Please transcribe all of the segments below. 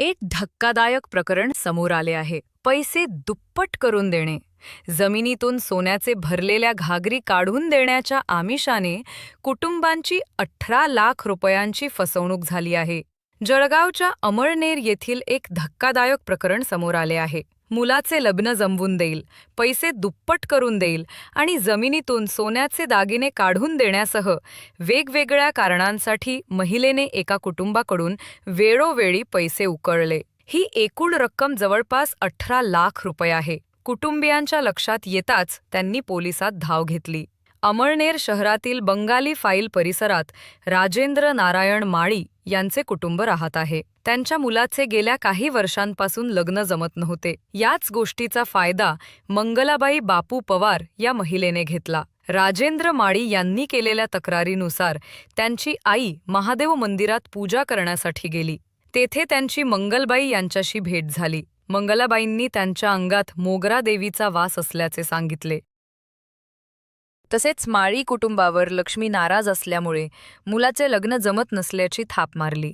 एक धक्कादायक प्रकरण समोर आले आहे. पैसे दुप्पट करून देणे. जमिनीतून सोन्याचे भरलेल्या घागरी काढून देण्याच्या आमिषाने कुटुंबांची अठरा लाख रुपयांची फसवणूक झाली आहे. जळगावच्या अमळनेर येथील एक धक्कादायक प्रकरण समोर आले आहे. मुलाचे लग्न जमवून देईल पैसे दुप्पट करून देईल आणि जमिनीतून सोन्याचे दागिने काढून देण्यासह वेगवेगळ्या कारणांसाठी महिलेने एका कुटुंबाकडून वेळोवेळी पैसे उकळले. ही एकूण रक्कम जवळपास अठरा लाख रुपये आहे. कुटुंबियांच्या लक्षात येताच त्यांनी पोलिसात धाव घेतली. अमळनेर शहरातील बंगाली फाईल परिसरात राजेंद्र नारायण माळी यांचे कुटुंब राहत आहे. त्यांच्या मुलाचे गेल्या काही वर्षांपासून लग्न जमत नव्हते. याच गोष्टीचा फायदा मंगलाबाई बापू पवार या महिलेने घेतला. राजेंद्र माळी यांनी केलेल्या तक्रारीनुसार त्यांची आई महादेव मंदिरात पूजा करण्यासाठी गेली. तेथे त्यांची मंगलबाई यांच्याशी भेट झाली. मंगलाबाईंनी त्यांच्या अंगात मोगरा देवीचा वास असल्याचे सांगितले. तसेच माळी कुटुंबावर लक्ष्मी नाराज असल्यामुळे मुलाचे लग्न जमत नसल्याची थाप मारली.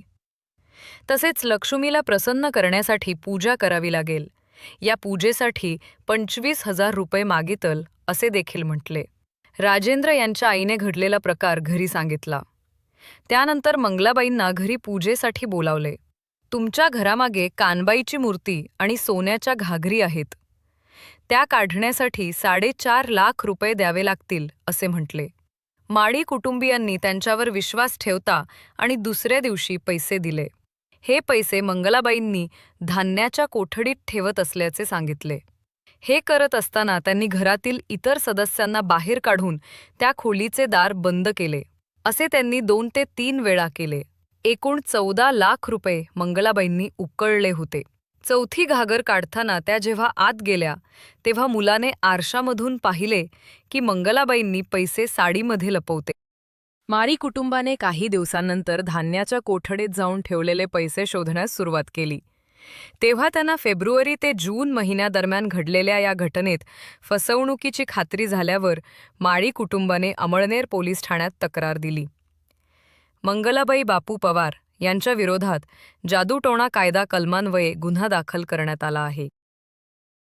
तसेच लक्ष्मीला प्रसन्न करण्यासाठी पूजा करावी लागेल. या पूजेसाठी पंचवीस हजार रुपये मागितल असे देखील म्हटले. राजेंद्र यांच्या आईने घडलेला प्रकार घरी सांगितला. त्यानंतर मंगलाबाईंना घरी पूजेसाठी बोलावले. तुमच्या घरामागे कानबाईची मूर्ती आणि सोन्याच्या घागरी आहेत. त्या काढण्यासाठी साडेचार लाख रुपये द्यावे लागतील असे म्हटले. माळी कुटुंबियांनी त्यांच्यावर विश्वास ठेवता आणि दुसऱ्या दिवशी पैसे दिले. हे पैसे मंगलाबाईंनी धान्याच्या कोठडीत ठेवत असल्याचे सांगितले. हे करत असताना त्यांनी घरातील इतर सदस्यांना बाहेर काढून त्या खोलीचे दार बंद केले असे त्यांनी दोन ते तीन वेळा केले. एकूण चौदा लाख रुपये मंगलाबाईंनी उकळले होते. चौथी घागर काढताना त्या जेव्हा आत गेल्या तेव्हा मुलाने आरशामधून पाहिले की मंगलाबाईंनी पैसे साडीमध्ये लपवते. मारी कुटुंबाने काही दिवसांनंतर धान्याच्या कोठडीत जाऊन ठेवलेले पैसे शोधण्यास सुरुवात केली. तेव्हा त्यांना फेब्रुवारी ते जून महिन्यादरम्यान घडलेल्या या घटनेत फसवणुकीची खात्री झाल्यावर माळी कुटुंबाने अमळनेर पोलीस ठाण्यात तक्रार दिली. मंगलाबाई बापू पवार यांच्या विरोधात जादूटोणा कायदा कलमान्वये गुन्हा दाखल करण्यात आला आहे.